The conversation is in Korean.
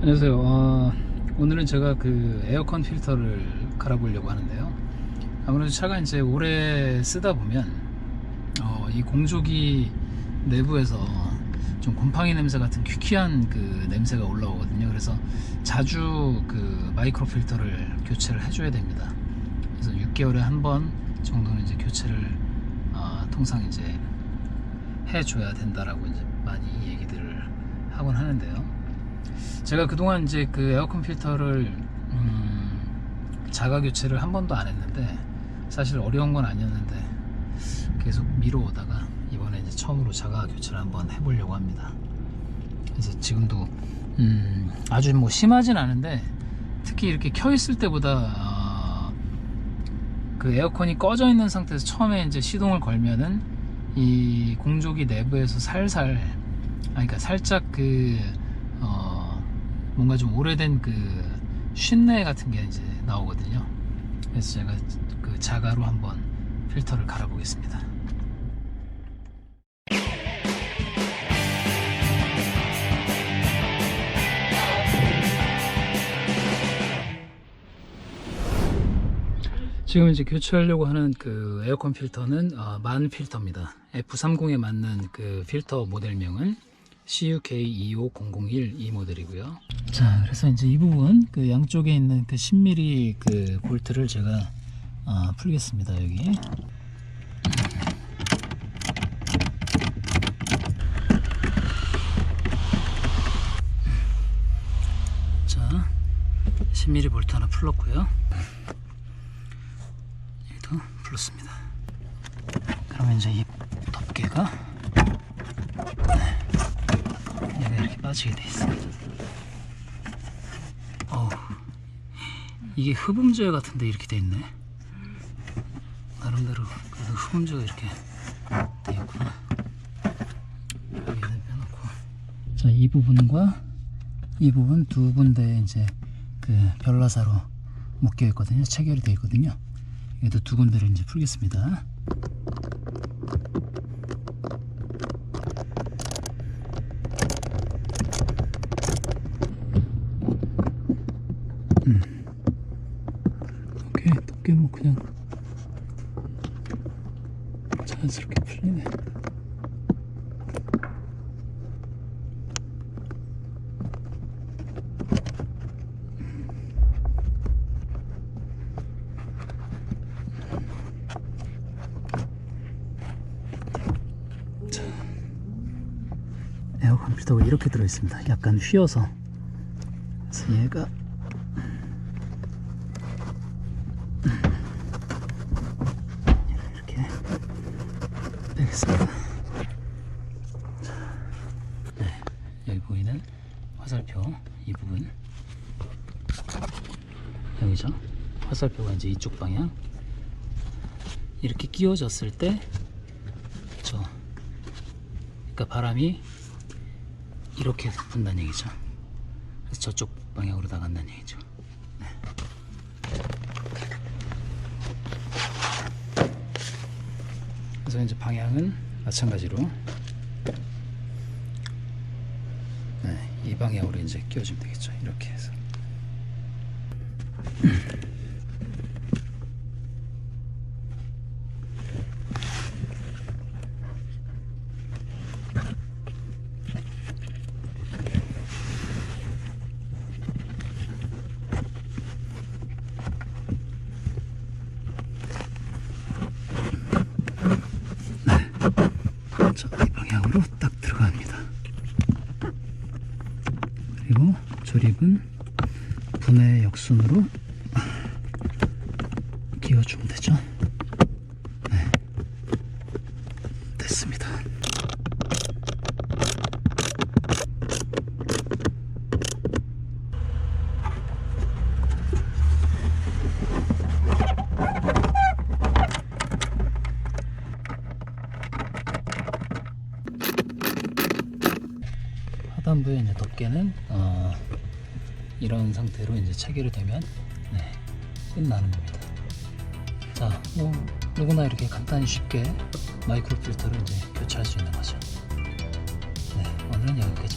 안녕하세요. 어, 오늘은 제가 그 에어컨 필터를 갈아보려고 하는데요. 아무래도 차가 이제 오래 쓰다 보면 어, 이 공조기 내부에서 좀 곰팡이 냄새 같은 퀴퀴한 그 냄새가 올라오거든요. 그래서 자주 그 마이크로 필터를 교체를 해줘야 됩니다. 그래서 6개월에 한 번 정도는 이제 교체를 어, 통상 이제 해줘야 된다라고 이제 많이 얘기들을 하곤 하는데요. 제가 그동안 이제 그 에어컨 필터를 음, 자가 교체를 한 번도 안 했는데 사실 어려운 건 아니었는데 계속 미뤄오다가 이번에 이제 처음으로 자가 교체를 한번 해보려고 합니다. 그래서 지금도 음, 아주 뭐 심하진 않은데 특히 이렇게 켜 있을 때보다 어, 그 에어컨이 꺼져 있는 상태에서 처음에 이제 시동을 걸면은 이 공조기 내부에서 살살 아 그러니까 살짝 그 어, 뭔가 좀 오래된 그 쉰내 같은 게 이제 나오거든요. 그래서 제가 그 자가로 한번 필터를 갈아보겠습니다. 지금 이제 교체하려고 하는 그 에어컨 필터는 어, 만 필터입니다. F30에 맞는 그 필터 모델명은 CUK25001 이 모델이고요. 자, 그래서 이제 이 부분 그 양쪽에 있는 그 10mm 그 볼트를 제가 어, 풀겠습니다. 여기. 자, 10mm 볼트 하나 풀었고요. 여기도 풀었습니다. 그러면 이제 이 덮개가 네, 얘가 이렇게 빠지게 돼 있습니다. 어우, 이게 흡음재 같은데 이렇게 돼 있네. 나름대로 그래도 흡음재가 이렇게 돼 있구나. 여기는 빼놓고. 자, 이 부분과 이 부분 두 군데 이제 그 별라사로 묶여 있거든요. 체결이 되어 있거든요. 얘도 두 군데를 이제 풀겠습니다. 음. 오케이, 두께 뭐 그냥 자연스럽게 풀리네. 에어컨 필터가 이렇게 들어있습니다. 약간 휘어서. 얘가 이렇게 빼겠습니다. 자, 네, 여기 보이는 화살표 이 부분 여기죠. 화살표가 이제 이쪽 방향 이렇게 끼워졌을 때 저, 그러니까 바람이 이렇게 분다는 얘기죠. 그래서 저쪽 방향으로 나간다는 얘기죠. 그래서 이제 방향은 마찬가지로 네, 이 방향으로 이제 끼워주면 되겠죠. 이렇게 해서. 자, 이 방향으로 딱 들어갑니다. 그리고 조립은 분해 역순으로 끼워주면 되죠. 네. 됐습니다. 하단부에 이제 덮개는 어, 이런 상태로 이제 체결이 되면 네, 끝나는 겁니다. 자, 뭐 누구나 이렇게 간단히 쉽게 마이크로 필터를 이제 교체할 수 있는 거죠. 네, 오늘은 여기까지입니다.